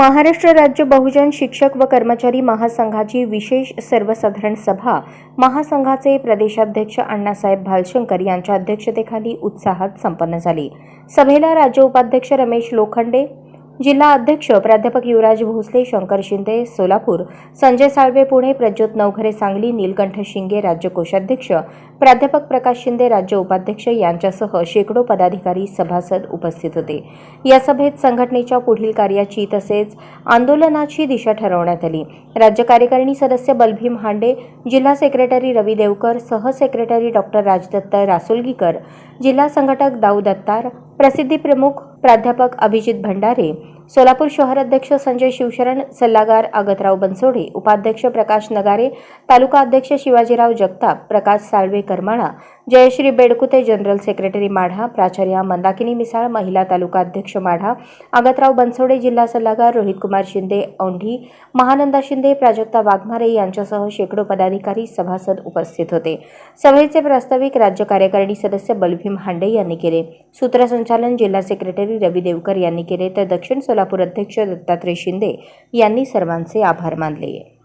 महाराष्ट्र राज्य बहुजन शिक्षक व कर्मचारी महासंघाची विशेष सर्वसाधारण सभा महासंघाचे प्रदेशाध्यक्ष अण्णासाहेब भालशंकर यांच्या अध्यक्षतेखाली उत्साहात संपन्न झाली. सभेला राज्य उपाध्यक्ष रमेश लोखंडे जिल्हा अध्यक्ष प्राध्यापक युवराज भोसले शंकर शिंदे सोलापूर संजय साळवे पुणे प्रज्योत नवघरे सांगली नीलकंठ शिंगे राज्य कोषाध्यक्ष प्राध्यापक प्रकाश शिंदे राज्य उपाध्यक्ष यांच्यासह शेकडो पदाधिकारी सभासद उपस्थित होते. या सभेत संघटनेच्या पुढील कार्याची तसेच आंदोलनाची दिशा ठरवण्यात आली. राज्य कार्यकारिणी सदस्य बलभीम हांडे जिल्हा सेक्रेटरी रवी देवकर सहसेक्रेटरी डॉक्टर राजदत्त रासोलगीकर जिल्हा संघटक दाऊद अत्तार प्रसिद्धी प्रमुख प्राध्यापक अभिजित भंडारे सोलापूर शहराध्यक्ष संजय शिवशरण सल्लागार अगतराव बनसोडे उपाध्यक्ष प्रकाश नगारे तालुका अध्यक्ष शिवाजीराव जगताप प्रकाश साळवे करमाळा जयश्री बेडकुते जनरल सेक्रेटरी माढा प्राचार्या मंदाकिनी मिसाळ महिला तालुका अध्यक्ष माढा आगतराव बनसोडे जिल्हा सल्लागार रोहित कुमार शिंदे औंढी महानंदा शिंदे प्राजक्ता वाघमारे यांच्यासह शेकडो पदाधिकारी सभासद उपस्थित होते. सभेचे प्रास्ताविक राज्य कार्यकारिणी सदस्य बलभीम हांडे यांनी केले. सूत्रसंचालन जिल्हा सेक्रेटरी रवी देवकर यांनी केले तर दक्षिण सोलापूर अध्यक्ष दत्तात्रय शिंदे यांनी सर्वांचे आभार मानले.